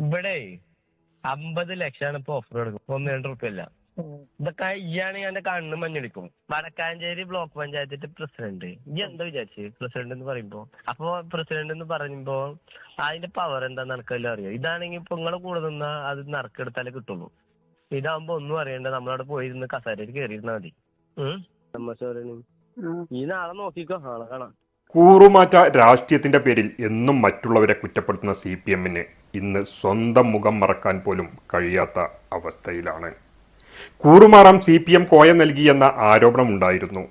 ഇവിടെ അമ്പത് ലക്ഷമാണ് ഇപ്പൊ ഓഫർ കൊടുക്കും ഒന്ന് രണ്ട് റുപ്യ അല്ല ഇതൊക്കെ ഇയാണ് എന്റെ കണ്ണ് മഞ്ഞടിക്കും വടക്കാഞ്ചേരി ബ്ലോക്ക് പഞ്ചായത്തിന്റെ പ്രസിഡന്റ് ഈ എന്താ വിചാരിച്ച്? പ്രസിഡന്റ് എന്ന് പറയുമ്പോ? അപ്പൊ പ്രസിഡന്റ് എന്ന് പറയുമ്പോ അതിന്റെ പവർ എന്താ നടക്കല്ലോ അറിയോ? ഇതാണെങ്കിൽ ഇപ്പൊ നിങ്ങളെ കൂടെ നിന്നാ അത് നറുക്കെടുത്താലേ കിട്ടുള്ളൂ. ഇതാവുമ്പോ ഒന്നും അറിയണ്ട. നമ്മളവിടെ പോയിരുന്ന് കസേരയിൽ കയറിയിരുന്നാ മതി. ഉം. നമ്മ ഈ നാളെ നോക്കിക്കോ. നാളെ കാണാം. കൂറുമാറ്റ രാഷ്ട്രീയത്തിന്റെ പേരിൽ എന്നും മറ്റുള്ളവരെ കുറ്റപ്പെടുത്തുന്ന സി പി എമ്മിന് ഇന്ന് സ്വന്തം മുഖം മറക്കാൻ പോലും കഴിയാത്ത അവസ്ഥയിലാണ്. കൂറുമാറാം സി പി എം കോയ നൽകിയെന്ന ആരോപണമുണ്ടായിരുന്നു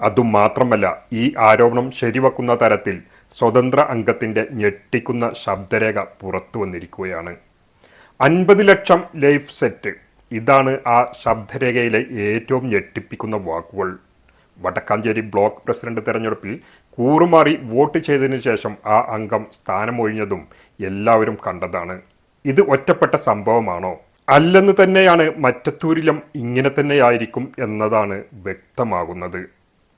അതുമാത്രമല്ല ഈ ആരോപണം ശരിവെക്കുന്ന തരത്തിൽ സ്വതന്ത്ര അംഗത്തിന്റെ ഞെട്ടിക്കുന്ന ശബ്ദരേഖ പുറത്തു വന്നിരിക്കുകയാണ്. അൻപത് ലക്ഷം ലൈഫ് സെറ്റ് ഇതാണ് ആ ശബ്ദരേഖയിലെ ഏറ്റവും ഞെട്ടിപ്പിക്കുന്ന വാക്കുകൾ. വടക്കാഞ്ചേരി ബ്ലോക്ക് പ്രസിഡന്റ് തെരഞ്ഞെടുപ്പിൽ കൂറുമാറി വോട്ട് ചെയ്തതിനു ശേഷം ആ അംഗം സ്ഥാനമൊഴിഞ്ഞതും എല്ലാവരും കണ്ടതാണ്. ഇത് ഒറ്റപ്പെട്ട സംഭവമാണോ? അല്ലെന്ന് തന്നെയാണ് മറ്റത്തൂരിലും ഇങ്ങനെ തന്നെയായിരിക്കും എന്നതാണ് വ്യക്തമാകുന്നത്.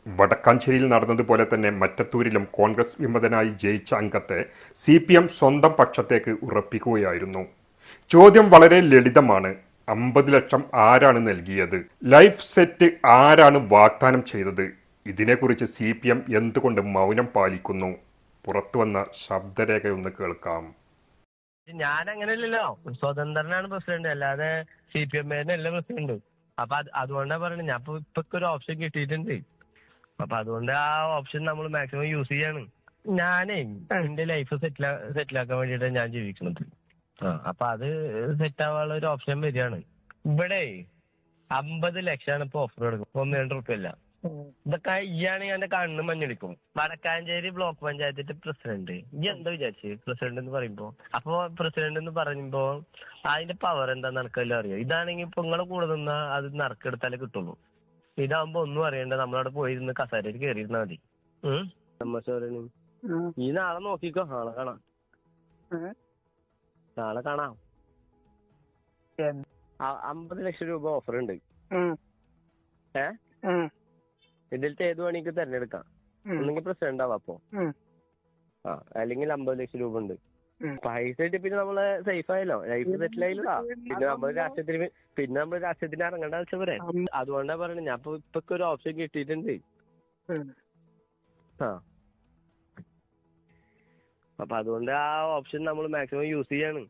വടക്കാഞ്ചേരിയിൽ നടന്നതുപോലെ തന്നെ മറ്റത്തൂരിലും കോൺഗ്രസ് വിമതനായി ജയിച്ച അംഗത്തെ സി സ്വന്തം പക്ഷത്തേക്ക് ഉറപ്പിക്കുകയായിരുന്നു. ചോദ്യം വളരെ ലളിതമാണ്. അമ്പത് ലക്ഷം ആരാണ് നൽകിയത്? ലൈഫ് സെറ്റ് ആരാണ് വാഗ്ദാനം ചെയ്തത്? ഇതിനെക്കുറിച്ച് സി പി എം എന്തുകൊണ്ട് മൗനം പാലിക്കുന്നു? പുറത്തു പുറത്തുവന്ന ശബ്ദരേഖയൊന്ന് കേൾക്കാം. ഞാൻ അങ്ങനെയല്ലല്ലോ സ്വതന്ത്രനാണ് പ്രസിഡന്റ്. അല്ലാതെ സി പി എം അല്ല പ്രസിഡന്റ്. അപ്പൊ അത് അതുകൊണ്ടാ പറയുന്നത് ഞാൻ ഇപ്പൊ ഒരു ഓപ്ഷൻ കിട്ടിയിട്ടുണ്ട്. അപ്പൊ അതുകൊണ്ട് ആ ഓപ്ഷൻ നമ്മൾ മാക്സിമം യൂസ് ചെയ്യാണ്. ഞാനേ എന്റെ ലൈഫ് സെറ്റിൽ സെറ്റിലാക്കാൻ വേണ്ടിയിട്ടാണ് ഞാൻ ജീവിക്കുന്നത്. അപ്പൊ അത് സെറ്റ് ആവാനുള്ള ഒരു ഓപ്ഷൻ വരികയാണ്. ഇവിടെ അമ്പത് ലക്ഷമാണ് ഇപ്പൊ ഓഫർ കൊടുക്കും ഒന്ന് രണ്ട് റുപ്യ അല്ല ഇതൊക്കെ ഇയാണ് എന്റെ കണ്ണ് മഞ്ഞടിക്കും വടക്കാഞ്ചേരി ബ്ലോക്ക് പഞ്ചായത്തിന്റെ പ്രസിഡന്റ് ഈ എന്താ വിചാരിച്ച്? പ്രസിഡന്റ് എന്ന് പറയുമ്പോ? അപ്പൊ പ്രസിഡന്റ് എന്ന് പറയുമ്പോ അതിന്റെ പവർ എന്താ നടക്കല്ലോ അറിയോ? ഇതാണെങ്കിൽ ഇപ്പൊ നിങ്ങളെ കൂടെ നിന്നാ അത് നറുക്കെടുത്താലേ കിട്ടുള്ളൂ. ഇതാവുമ്പോ ഒന്നും അറിയണ്ട. നമ്മളവിടെ പോയിരുന്ന് കസാരയിൽ കയറിയിരുന്നാ മതി. ഉം. ഈ നാളെ നോക്കിക്കോ. നാളെ കാണാം. നാളെ കാണാം. അമ്പത് ലക്ഷം രൂപ ഓഫർ ഉണ്ട് ഏ? ഇതിലത്തെ ഏത് വേണമെങ്കിൽ തെരഞ്ഞെടുക്കാം. ഒന്നെങ്കിൽ പ്രസിഡന്റ് ആവാം അപ്പൊ. ആ അല്ലെങ്കിൽ അമ്പത് ലക്ഷം രൂപ ഉണ്ട്. പൈസ കിട്ടി പിന്നെ നമ്മൾ സേഫ് ആയല്ലോ. ലൈഫ് സെറ്റിൽ ആയില്ല പിന്നെ നമ്മൾ രാഷ്ട്രീയത്തിന് പിന്നെ നമ്മൾ രാഷ്ട്രീയത്തിന് ഇറങ്ങേണ്ട ആവശ്യം വരെ. അതുകൊണ്ടാ പറയണേ ഞാൻ ഇപ്പൊ ഇപ്പൊ ഒരു ഓപ്ഷൻ കിട്ടിയിട്ടുണ്ട്. ആ. അപ്പൊ അതുകൊണ്ട് ആ ഓപ്ഷൻ നമ്മൾ മാക്സിമം യൂസ് ചെയ്യാണ്.